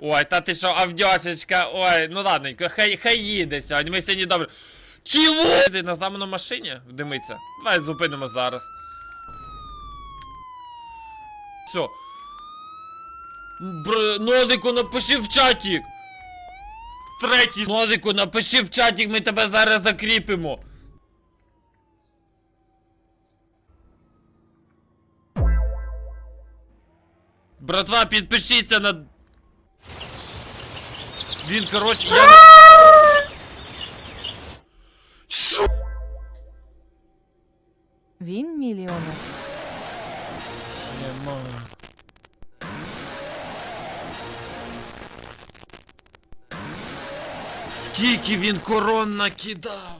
Ой, та ти що, авдьошечка, ой, ну ладненько, хай, хай їде сьогодні, ми сьогодні добре. Чого? Ти на зламану машині димиться. Давай зупинимо зараз. Все. Бр... Нодику, напиши в чатік. Третій. Нодику, напиши в чатік, ми тебе зараз закріпимо. Братва, підпишіться на. Він, коротше, я. не- Що? Він мільйонер. Нема. Скільки він корон накидав?